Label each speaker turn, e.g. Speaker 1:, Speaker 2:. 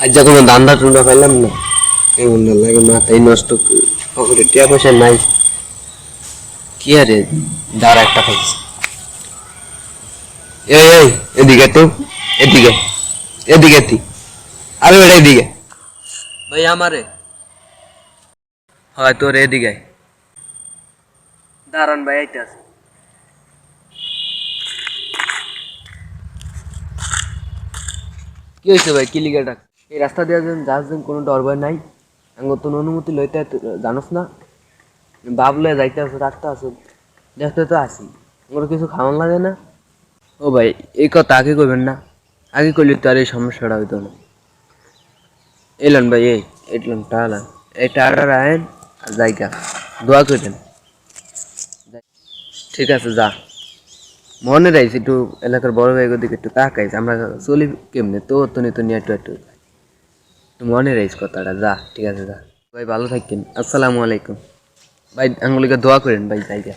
Speaker 1: আজ যা কোনো দান্দা টুন্দা পাইলাম না কেমন না লাগে মাথায় নষ্ট পকেটে টিয়া পয়সা নাই কি আরে দাঁড়া একটা খাইছি এই এই এদিকে তো এদিকে এদিকে তুই আরে বেটা এদিকে ভাই আমারে হয় তোর এদিকে দাঁড়ান ভাই আইতে আছে কি হয়েছে ভাই কি লিগে ডাক এই রাস্তা দিয়ে যেন যাস যেন কোনো ডর ভয় নাই। আঙ্গ তোর অনুমতি লইতে জানোস না। বাবলে যাইতে আছে, রাখতে আছে। দেখতে তো আসি আমার কিছু খাওয়ান লাগে না। ও ভাই, এই কথা আগে করবেন না। আগে করলে তো আর এই সমস্যাটা হইতো না। এলেন ভাই, এই এটলেন টালান এই টাটার আয়েন আর জায়গা। দোয়া করেন ঠিক আছে, যা। মনে রাইছি একটু এলাকার বড় ভাইয়ের দিকে একটু তাকাইছি। আমরা চলি কেমনে? তো তো নিয়ে একটু একটু মনে রাইস কথাটা, যা, ঠিক আছে, যা। ভাই, ভালো থাকেন আসসালামু আলাইকুম। ভাই, আঙ্গুলিকে দোয়া করেন, ভাই জায়গা